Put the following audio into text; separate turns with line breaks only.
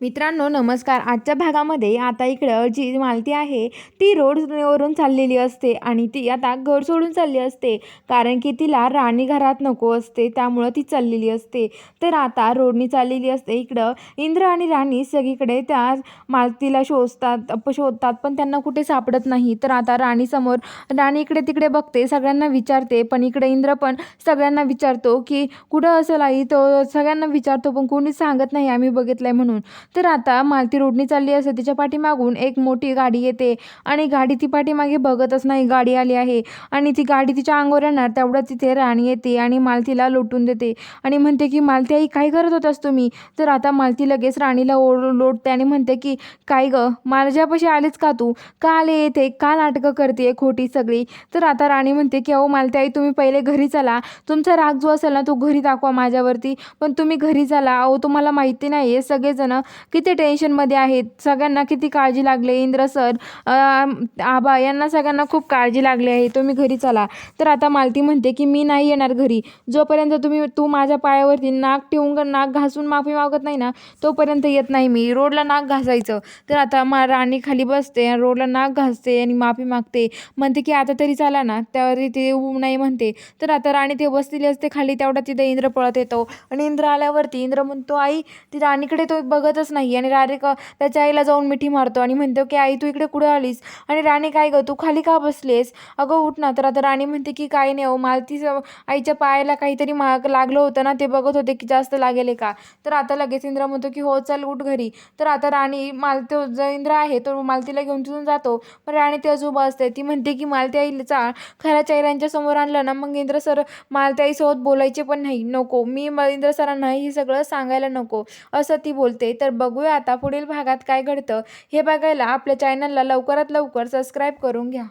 मित्रांनो नमस्कार. आजच्या भागामध्ये आता इकडं जी मालती आहे ती रोडवरून चाललेली असते आणि ती आता घर सोडून चालली असते. कारण की तिला राणी घरात नको असते त्यामुळं ती चाललेली असते. तर आता रोडनी चाललेली असते इकडं. इंद्र आणि राणी सगळीकडे त्या मालतीला शोधतात शोधतात पण त्यांना कुठे सापडत नाही. तर आता राणीसमोर राणी इकडे तिकडे बघते सगळ्यांना विचारते. पण इकडे इंद्र पण सगळ्यांना विचारतो की कुठं असं आई? तो सगळ्यांना विचारतो पण कोणीच सांगत नाही आम्ही बघितलं आहे म्हणून. तर आता मालती रोडनी चालली असते तिच्या पाठीमागून एक मोठी गाडी येते आणि गाडी ती पाठीमागे बघतच नाही गाडी आली आहे. आणि ती गाडी तिच्या अंगावर येणार तेवढं तिथे राणी येते आणि मालतीला लोटून देते आणि म्हणते की मालती आई काय करत होतास तुम्ही? तर आता मालती लगेच राणीला ओढ लोटते आणि म्हणते की काय गं माझ्यापाशी आलीच का तू? का आले येते का नाटकं करते खोटी सगळी? तर आता राणी म्हणते की अहो मालती आई तुम्ही पहिले घरी चला. तुमचा राग जो असेल ना तो घरी दाखवा माझ्यावरती. पण तुम्ही घरी चला. अहो तुम्हाला माहिती नाही आहे सगळेजण किती टेन्शनमध्ये आहेत? सगळ्यांना किती काळजी लागली इंद्र सर आबा यांना सगळ्यांना खूप काळजी लागली आहे. तुम्ही घरी चला. तर आता मालती म्हणते की मी नाही येणार घरी. जोपर्यंत तुम्ही तू माझ्या पायावरती नाक ठेवून नाक घासून माफी मागत नाही ना तोपर्यंत येत नाही मी. रोडला नाक घासायचं. तर आता मा राणी खाली बसते आणि रोडला नाक घासते आणि माफी मागते. म्हणते की आता तरी चला ना. त्यावर ते नाही म्हणते. तर आता राणी ते बसलेली असते खाली तेवढा तिथे इंद्र पळत येतो. आणि इंद्र आल्यावरती इंद्र म्हणतो आई ती राणीकडे तो बघतच नाही आणि राणी का त्याच्या आईला जाऊन मिठी मारतो आणि म्हणतो की आई तू इकडे कुठे आलीस? आणि राणी काय गं तू खाली का बसलीस? अगं उठ ना. तर आता राणी म्हणते की काय नाही हो मालती आईच्या पायाला काहीतरी माग लागलं होतं ना ते बघत होते की जास्त लागेल का? तर आता लगेच इंद्र म्हणतो की हो चल उठ घरी. तर आता राणी मालती जो इंद्र आहे तो मालतीला घेऊन तिथून जातो. पण राणी ते उभा असते. ती म्हणते की मालती आईचा खऱ्या चेहऱ्यांच्या समोर आणलं ना मग इंद्र सर मालती आईसोबत बोलायचे पण नाही. नको मी इंद्र सरांना हे सगळं सांगायला नको. असं ती बोलते. तर बघूया आता पुढील भागात काय घडतं. हे बघायला आपल्या चॅनलला लवकरात लवकर सबस्क्राईब करून घ्या.